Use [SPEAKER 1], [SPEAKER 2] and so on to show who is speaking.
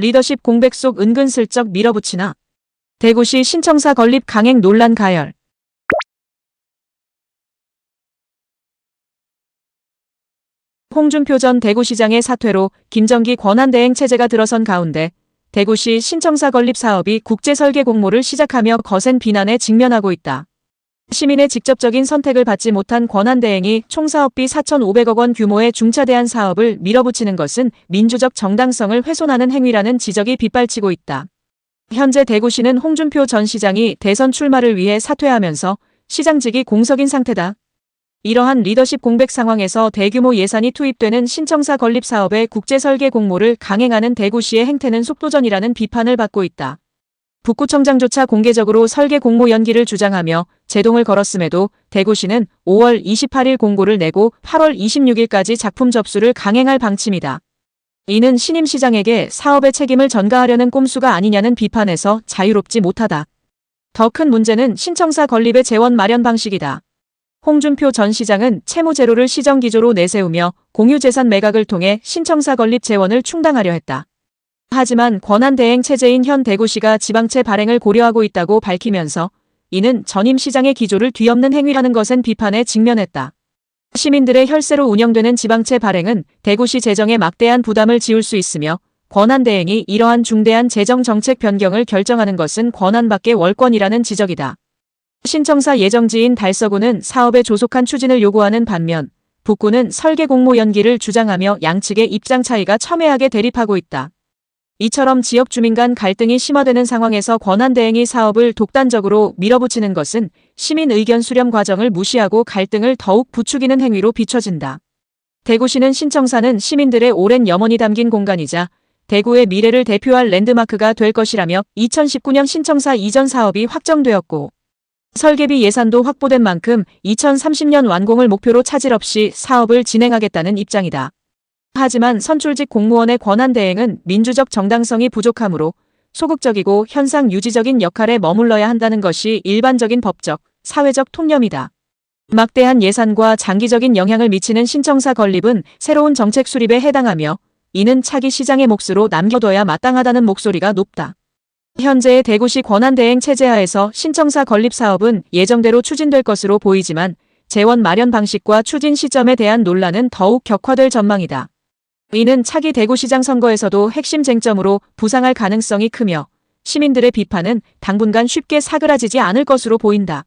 [SPEAKER 1] 리더십 공백 속 은근슬쩍 밀어붙이나. 대구시 신청사 건립 강행 논란 가열. 홍준표 전 대구시장의 사퇴로 김정기 권한대행 체제가 들어선 가운데 대구시 신청사 건립 사업이 국제 설계 공모를 시작하며 거센 비난에 직면하고 있다. 시민의 직접적인 선택을 받지 못한 권한대행이 총사업비 4,500억 원 규모의 중차대한 사업을 밀어붙이는 것은 민주적 정당성을 훼손하는 행위라는 지적이 빗발치고 있다. 현재 대구시는 홍준표 전 시장이 대선 출마를 위해 사퇴하면서 시장직이 공석인 상태다. 이러한 리더십 공백 상황에서 대규모 예산이 투입되는 신청사 건립 사업의 국제 설계 공모를 강행하는 대구시의 행태는 속도전이라는 비판을 받고 있다. 북구청장조차 공개적으로 설계 공모 연기를 주장하며 제동을 걸었음에도 대구시는 5월 28일 공고를 내고 8월 26일까지 작품 접수를 강행할 방침이다. 이는 신임 시장에게 사업의 책임을 전가하려는 꼼수가 아니냐는 비판에서 자유롭지 못하다. 더 큰 문제는 신청사 건립의 재원 마련 방식이다. 홍준표 전 시장은 채무 제로를 시정 기조로 내세우며 공유재산 매각을 통해 신청사 건립 재원을 충당하려 했다. 하지만 권한대행 체제인 현 대구시가 지방채 발행을 고려하고 있다고 밝히면서 이는 전임 시장의 기조를 뒤엎는 행위라는 것엔 비판에 직면했다. 시민들의 혈세로 운영되는 지방채 발행은 대구시 재정에 막대한 부담을 지울 수 있으며 권한대행이 이러한 중대한 재정 정책 변경을 결정하는 것은 권한밖의 월권이라는 지적이다. 신청사 예정지인 달서구는 사업의 조속한 추진을 요구하는 반면 북구는 설계 공모 연기를 주장하며 양측의 입장 차이가 첨예하게 대립하고 있다. 이처럼 지역 주민 간 갈등이 심화되는 상황에서 권한대행이 사업을 독단적으로 밀어붙이는 것은 시민 의견 수렴 과정을 무시하고 갈등을 더욱 부추기는 행위로 비춰진다. 대구시는 신청사는 시민들의 오랜 염원이 담긴 공간이자 대구의 미래를 대표할 랜드마크가 될 것이라며 2019년 신청사 이전 사업이 확정되었고 설계비 예산도 확보된 만큼 2030년 완공을 목표로 차질 없이 사업을 진행하겠다는 입장이다. 하지만 선출직 공무원의 권한 대행은 민주적 정당성이 부족하므로 소극적이고 현상 유지적인 역할에 머물러야 한다는 것이 일반적인 법적, 사회적 통념이다. 막대한 예산과 장기적인 영향을 미치는 신청사 건립은 새로운 정책 수립에 해당하며 이는 차기 시장의 몫으로 남겨둬야 마땅하다는 목소리가 높다. 현재의 대구시 권한대행 체제하에서 신청사 건립 사업은 예정대로 추진될 것으로 보이지만 재원 마련 방식과 추진 시점에 대한 논란은 더욱 격화될 전망이다. 이는 차기 대구시장 선거에서도 핵심 쟁점으로 부상할 가능성이 크며 시민들의 비판은 당분간 쉽게 사그라지지 않을 것으로 보인다.